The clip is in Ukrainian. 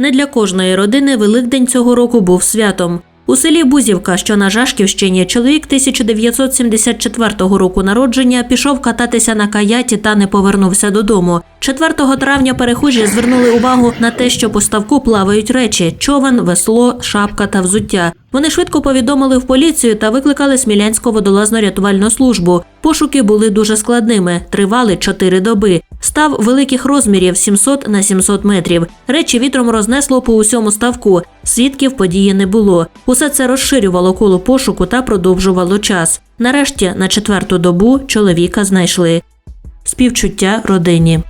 Не для кожної родини Великдень цього року був святом. У селі Бузівка, що на Жашківщині, чоловік 1974 року народження пішов кататися на каяті та не повернувся додому. 4 травня перехожі звернули увагу на те, що по ставку плавають речі: човен, весло, шапка та взуття. Вони швидко повідомили в поліцію та викликали Смілянську водолазно-рятувальну службу. Пошуки були дуже складними, тривали чотири доби. Став великих розмірів 700 на 700 метрів. Речі вітром рознесло по усьому ставку. Свідків події не було. Усе це розширювало коло пошуку та продовжувало час. Нарешті, на четверту добу, чоловіка знайшли. Співчуття родині.